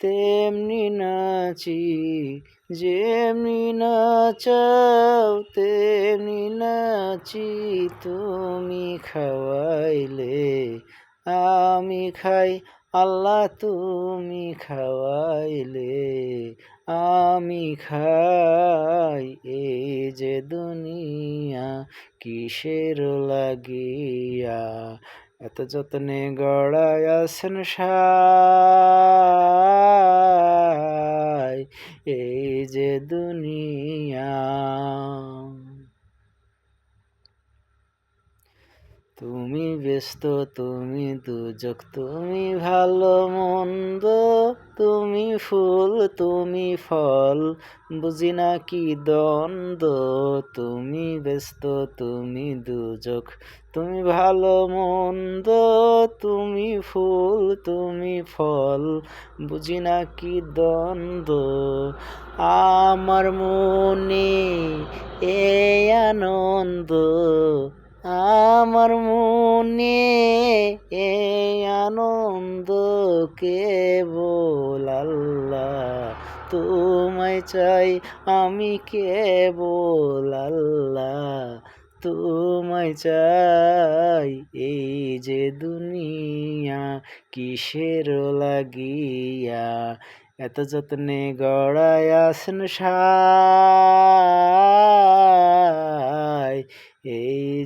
তেমনি নাচি, যেমনি নাচাও, তেমনি নাচি। তুমি খাওয়াইলে আমি খাই, আল্লাহ তুমি খাওয়াইলে আমি খাই। এই যে দুনিয়া কিসের লাগিয়া এত যত্নে গড়ায় আসেন এই যে দুনিয়া। তুমি ব্যস্ত, তুমি দুজক তুমি ভালো মন্দ, তুমি ফুল, তুমি ফল, বুঝি না কি দ্বন্দ্ব? তুমি ব্যস্ত, তুমি দুজক তুমি ভালো মন্দ, তুমি ফুল, তুমি ফল, বুঝি না কি দ্বন্দ্ব? আমার মনে এ আনন্দ আমার মনে এ আনন্দ কেবল আল্লাহ? তোমায় চাই আমি কেবল আল্লাহ? তোমায় চাই এই যে দুনিয়া কিসের লাগিয়া? এত যত্নে গড়ায় আসন এই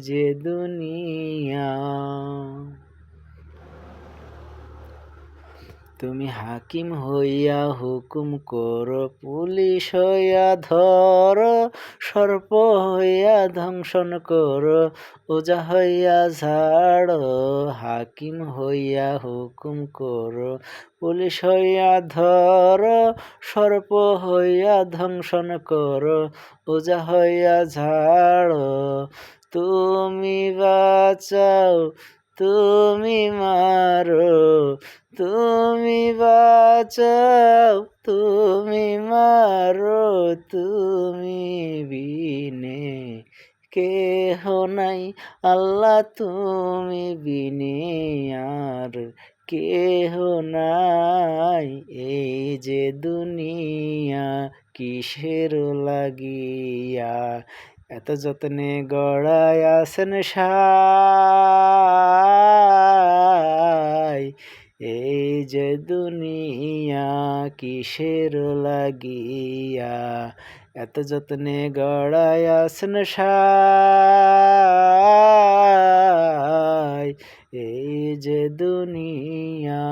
যে দুনিয়া। তুমি হাকিম হইয়া হুকুম কর, পুলিশ হইয়া ধর, সর্প হইয়া ধ্বংসন কর, ওজা হইয়া ঝাড়, হাকিম হইয়া হুকুম কর, পুলিশ হইয়া ধর, সর্প হইয়া ধ্বংসন কর, ওজা হইয়া ঝাড় তুমি বাঁচাও, তুমি মারো, তুমি বাঁচাও, তুমি মারো, তুমি বিনে কেহ নাই। আল্লাহ, তুমি বিনে আর কেহ নাই। এই যে দুনিয়া কিসের লাগিয়া এত যত্নে গড়ায় আসেন সাই, এই যে দুনিয়া কিসের লাগিয়া? এত যত্নে গড়ায় আসেন সাই, এই যে দুনিয়া